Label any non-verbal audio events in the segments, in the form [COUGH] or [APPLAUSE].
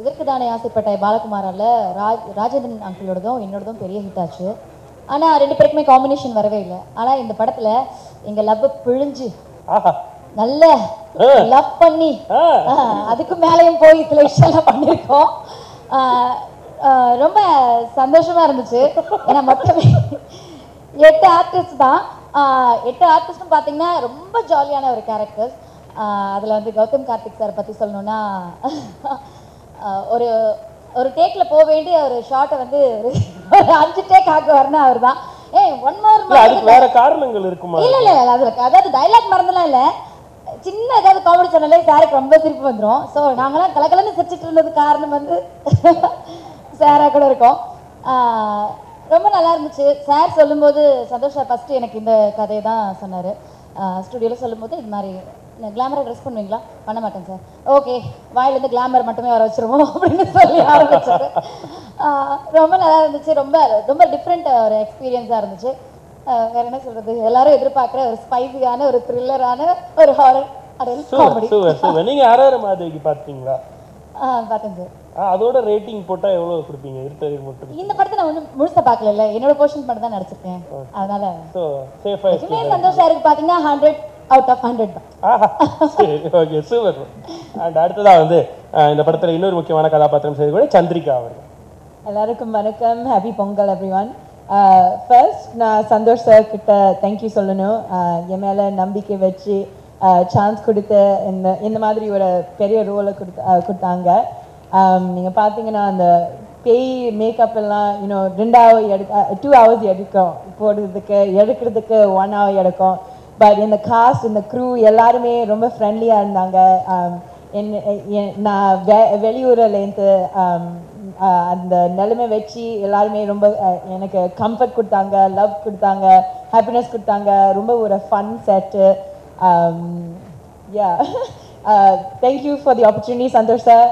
இதற்கு தானே ஆசைப்பட்ட பாலகுமாரால ராஜ் ராஜேந்திரன் அங்கிளோடதும் என்னோடதும் பெரிய ஹிட் ஆச்சு. ஆனா ரெண்டு பேருக்குமே காம்பினேஷன் வரவே இல்லை. ஆனா இந்த படத்துல எங்க லவ் பிழிஞ்சு நல்ல லவ் பண்ணி அதுக்கு மேலேயும் போய் சில விஷயம்லாம் பண்ணியிருக்கோம். ரொம்ப சந்தோஷமா இருந்துச்சு. ஏன்னா மொத்தமே எட்டு ஆர்டிஸ்ட் தான். எட்டு ஆர்டிஸ்டும் பார்த்தீங்கன்னா ரொம்ப ஜாலியான ஒரு கேரக்டர்ஸ் அதில் வந்து கௌதம் கார்த்திக் சார் பற்றி சொல்லணும்னா ஆ, ஒரு ஒரு டேக்கில் போக வேண்டிய ஒரு ஷார்ட்டை வந்து ஒரு அஞ்சு டேக் ஆக்குவார்னா அவர் தான் ஏய் ஒன் மோர் அதுக்கு வேற காரணங்கள் இருக்குமா? இல்ல இல்ல அதுல அதாவது டைலாக் மறந்துலாம் இல்ல. சின்ன ஏதாவது காமெடி சொன்னாலே சாருக்கு ரொம்ப சிரிப்பு வந்துரும். ஸோ நாங்களாம் கலகலன்னு சிரிச்சிட்டு இருந்தது காரணம் வந்து சாரா கூட இருக்கோம். ரொம்ப நல்லா இருந்துச்சு. சார் சொல்லும்போது சந்தோஷ் சார் ஃபர்ஸ்ட் எனக்கு இந்த கதையை தான் சொன்னார் ஸ்டுடியோவில் சொல்லும்போது இது மாதிரி கிளாமரை ட்ரெஸ் பண்ணுவீங்களா? பண்ண மாட்டேன் சார் ஓகே வாயிலேருந்து கிளாமர் மட்டுமே வர வச்சிருவோம் அப்படின்னு சொல்லி ஆரம்பிச்சாரு. ஆஹ் ரொம்ப நல்லா இருந்துச்சு. ரொம்ப ரொம்ப டிஃப்ரெண்ட் ஒரு எக்ஸ்பீரியன்ஸாக இருந்துச்சு. வேற என்ன சொல்றது? எல்லாரும் எதிர்பார்க்குற ஒரு ஸ்பைசியான ஒரு த்ரில்லரான ஒரு ஹாரர் நீங்க அரவர மாதவிக்கு பாத்தீங்களா? சார் அதோட ரேட்டிங் போட்டா எவ்வளவு கொடுப்பீங்க? இருட்டறிவு மட்டும் இந்த படத்தை நான் ஒன்றும் முழுசா பார்க்கல என்னோட போர்ஷன் மட்டும் தான் நடிச்சிருக்கேன் அதனால ஸோ சேஃபா எப்பவுமே சந்தோஷ் சாருக்கு பார்த்தீங்கன்னா ஹண்ட்ரட் அவுட் ஆஃப் ஹண்ட்ரட் சரி ஓகே சூப்பர் அண்ட் அடுத்ததா வந்து இந்த படத்துல இன்னொரு முக்கியமான கதாபாத்திரம் செய்து கூட சந்திரிகா அவர்கள். எல்லாருக்கும் வணக்கம். Happy Pongal everyone first நான் சந்தோஷ் சார் கிட்ட தேங்க்யூ சொல்லணும். என் மேலே நம்பிக்கை வச்சு சான்ஸ் கொடுத்து இந்த இந்த மாதிரி ஒரு பெரிய ரோலை கொடுத்து கொடுத்தாங்க. நீங்கள் பார்த்தீங்கன்னா அந்த பேய் மேக்கப் எல்லாம் இன்னும் ரெண்டாவது எடுக்க டூ ஹவர்ஸ் எடுக்கும். போடுறதுக்கு எடுக்கிறதுக்கு ஒன் ஹவர் எடுக்கும். பட் இந்த காஸ்ட் இந்த க்ரூ எல்லாருமே ரொம்ப ஃப்ரெண்ட்லியாக இருந்தாங்க. Um, என் நான் வெ வெளியூரிலேருந்து um, அந்த நிலைமை வச்சு எல்லாருமே ரொம்ப எனக்கு கம்ஃபர்ட் கொடுத்தாங்க லவ் கொடுத்தாங்க ஹாப்பினஸ் கொடுத்தாங்க. ரொம்ப ஒரு fun set yeah thank you for the opportunity Santosh sir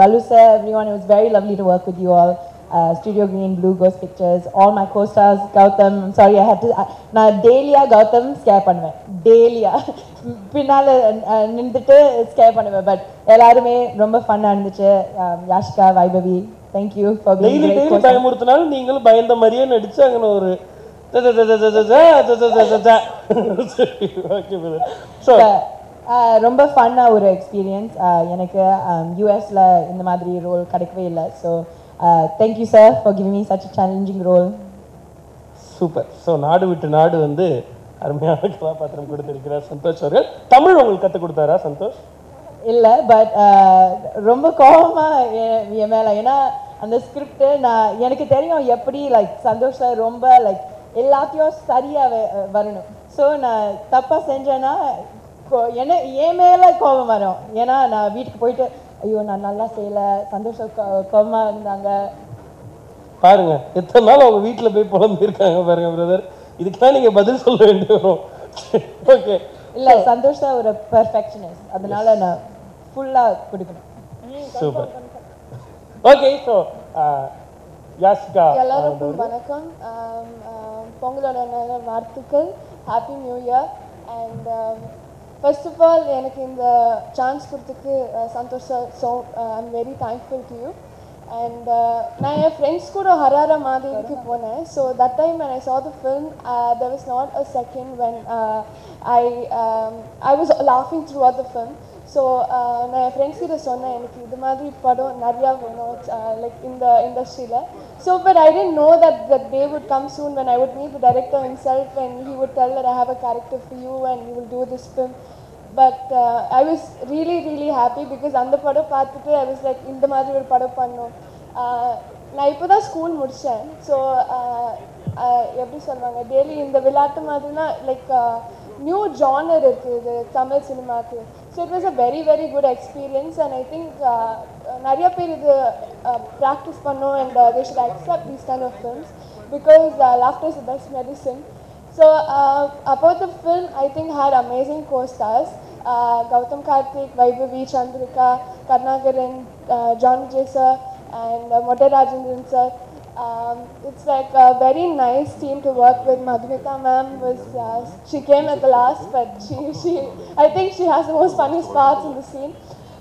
Balu sir everyone it's very lovely to work with you all studio green blue cos pictures all my costars Gautham sorry I hate to நான் டெய்லியா Gautham scare பண்ணுவேன் டெய்லியா பின்னால் நின்றுட்டு scare பண்ணுவேன் but எல்லாருமே ரொம்ப ஃபன்னாக இருந்துச்சு Um, Yashika Vaibhavi thank you for daily daily பயமுறுத்தினாலும் நீங்களும் பயந்த மாதிரியே நடிச்சு அங்கே ஒரு ரொம்ப ஃபன்னாக ஒரு எக்ஸ்பீரியன்ஸ் எனக்கு யூஎஸில் இந்த மாதிரி ரோல் கிடைக்கவே இல்லை so thank you sir for giving me such challenging role super so நாடு விட்டு நாடு வந்து அருமையான கதாபாத்திரம் கொடுத்திருக்கிறார் சந்தோஷ் அவர்கள். தமிழ் உங்களுக்கு கற்றுக் கொடுத்தாரா சந்தோஷ்? இல்லை பட் ரொம்ப கோபமாக என் மேலே. ஏன்னா அந்த ஸ்கிரிப்ட் நான் எனக்கு தெரியும் எப்படி லைக் சந்தோஷ் சார் ரொம்ப லைக் எல்லாத்தையும் சரியாக வரணும். ஸோ நான் தப்பாக செஞ்சேன்னா என்ன என் மேலே கோபம் வரும். ஏன்னா நான் வீட்டுக்கு போயிட்டு ஐயோ நான் நல்லா செய்யலை. சந்தோஷம் கோபமாக இருந்தாங்க. பாருங்க எத்தனை நாள் அவங்க வீட்டில் போய் புலம்பிருக்காங்க பாருங்க பிரதர் இதுக்கெல்லாம் நீங்க பதில் சொல்ல வேண்டி வரும் ஓகே. இல்லை சந்தோஷ் சார் ஒரு பெர்ஃபெக்ஷனிஸ்ட் அதனால நான் ஃபுல்லாக கொடுக்கணும். சூப்பர் ஓகே ஸோ யாசிகா எல்லாருக்கும் வணக்கம். ஆம், ஆம், பொங்கலோட வாழ்த்துக்கள். Happy new year and first of all எனக்கு இந்த chance கொடுத்துக்கு ah, Santhosh sir so I'm very thankful to you and நான் என் ஃப்ரெண்ட்ஸ் கூட ஹராரா மாதிரிக்கு போனேன் so that time when I saw the film uh, there was not a second when uh, I um, I was laughing throughout the film so நான் என் friends கிட்ட சொன்னேன் எனக்கு இது மாதிரி படம் நிறையா வேணும் லைக் இந்த இண்டஸ்ட்ரியில் so but I didn't know that that they would come soon when I would meet the director himself and he would tell that I have a character for you and you will do this film but I was really really happy because அந்த படம் பார்த்துட்டு I was like இந்த மாதிரி ஒரு படம் பண்ணோம் Uh, நான் இப்போ தான் ஸ்கூல் முடித்தேன் ஸோ எப்படி சொல்லுவாங்க டெய்லி இந்த விளையாட்டு மாதிரினா லைக் நியூ ஜானர் இருக்குது இது தமிழ் சினிமாவுக்கு so it was a very very good experience and I think நிறைய பேர் இது ப்ராக்டிஸ் பண்ணோம் and they should accept these kind of films because laughter is the best medicine So uh, about the film, I think had amazing co-stars. Uh, Gautam Karthik, Vaibhavi, Chandrika, Karnagaran, uh, John J. sir, and uh, Motte Rajendran sir. Um, it's like a very nice team to work with. Madhumita ma'am was, uh, she came at the last, but she, she, I think she has the most funniest parts in the scene.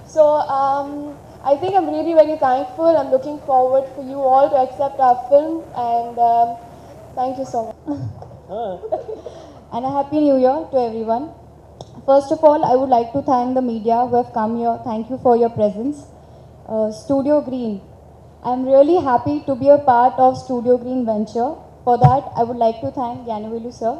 So um, I think I'm really very thankful. I'm looking forward for you all to accept our film and um, thank you so much. [LAUGHS] and a happy new year to everyone. First of all, I would like to thank the media who have come here. Thank you for your presence. Uh, Studio Green. I'm really happy to be a part of Studio Green venture. For that, I would like to thank Yanavelu sir.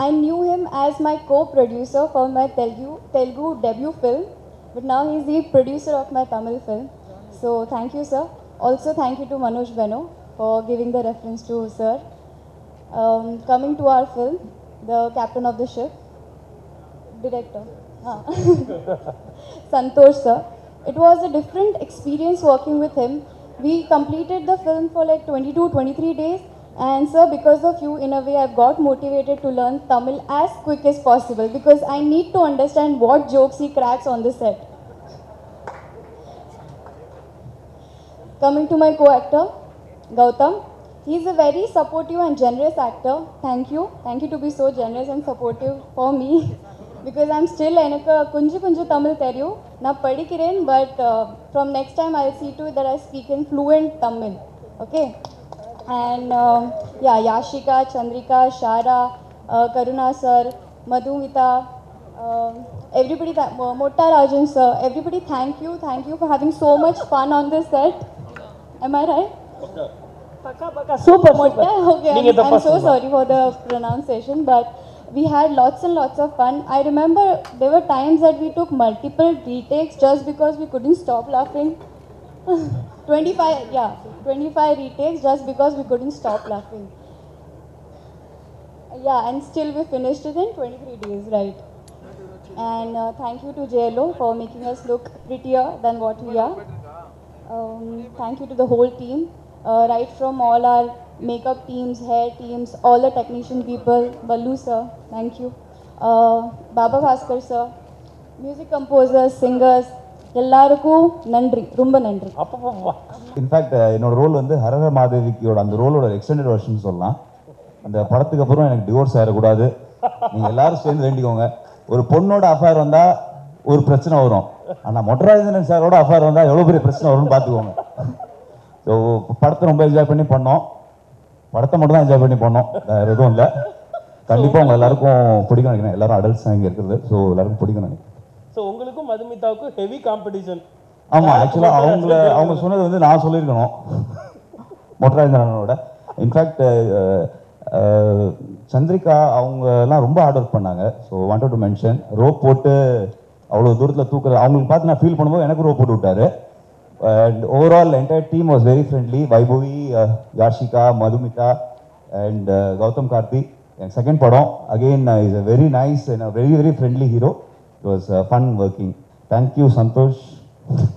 I knew him as my co-producer for my Telugu, Telugu debut film, but now he's the producer of my Tamil film. So thank you, sir. Also, thank you to Manoj Beno for giving the reference to sir. Um, coming to our film, the captain of the ship, director, ah. [LAUGHS] Santosh sir. It was a different experience working with him. We completed the film for like 22, 23 days. And sir, because of you, in a way, I've got motivated to learn Tamil as quick as possible because I need to understand what jokes he cracks on the set. Coming to my co-actor, Gautam. He's a very supportive and generous actor. Thank you. Thank you to be so generous and supportive for me. [LAUGHS] because I'm still எனக்கு கொஞ்சம் கொஞ்சம் தமிழ் தெரியும் நான் படிக்கிறேன் but from next time I see to it that I speak in fluent Tamil. And um, yeah, Yashika, Chandrika, Shara, uh, Karuna sir, Madhumita, um, everybody, that, uh, Motta Rajan sir, everybody thank you, thank you for having so much fun on this set. Am I right? Paka, paka, super, super. Okay, I'm, I'm so sorry for the pronunciation, but we had lots and lots of fun. I remember there were times that we took multiple retakes just because we couldn't stop laughing. [LAUGHS] 25, yeah, 25 retakes just because we couldn't stop laughing. Yeah, and still we finished it in 23 days, right? And uh, thank you to JLO for making us look prettier than what we are. Um, thank you to the whole team, uh, right from all our makeup teams, hair teams, all the technician people, Ballu sir, thank you, uh, Baba Bhaskar sir, music composers, singers, எல்லாருக்கும் நன்றி. ரொம்ப நன்றி. In fact என்னோட role வந்து ஹரஹர மாதேவிக்கியோட அந்த ரோலோட extended version சொல்லலாம். அந்த படத்துக்கு அப்புறம் எனக்கு டிவோர்ஸ் ஆயிடக்கூடாது. நீங்கள் எல்லாரும் சேர்ந்து வேண்டிக்கோங்க. ஒரு பொண்ணோட அஃபேர் வந்தால் ஒரு பிரச்சனை வரும். ஆனால் மொட்டராஜனன் சாரோட அஃபேர் வந்தால் எவ்வளோ பெரிய பிரச்சனை வரும்னு பார்த்துக்கோங்க. ஸோ படத்தை ரொம்ப என்ஜாய் பண்ணி பண்ணோம். படத்தை மட்டும் தான் என்ஜாய் பண்ணி பண்ணோம். வேறு எதுவும் இல்லை. கண்டிப்பாக உங்க எல்லாருக்கும் பிடிக்கும் நினைக்கிறேன். எல்லாரும் அடல்ட்ஸ் தான் இங்கே இருக்கிறது. ஸோ எல்லாருக்கும் பிடிக்கும் நினைக்கிறேன். ஸோ உங்களுக்கும் மதுமிதாவுக்கும் ஹெவி காம்படிஷன் ஆமா ஆக்சுவலா அவங்கள அவங்க சொன்னது வந்து நான் சொல்லியிருக்கணும். மொட்டராஜேந்திரனோட இன்ஃபேக்ட் சந்திரிகா அவங்க எல்லாம் ரொம்ப ஹார்ட் ஒர்க் பண்ணாங்க. So wanted to mention rope போட்டு அவ்வளோ தூரத்தில் தூக்குறது அவங்களுக்கு பார்த்து நான் ஃபீல் பண்ணும்போது எனக்கு ரோப் போட்டு விட்டாரு. And overall entire team was very friendly Vaibhavi Yashika Madhumitha and Gautham Karthi. N second படம் again is a very nice and very very friendly hero was uh, fun working. Thank you, Santosh. [LAUGHS]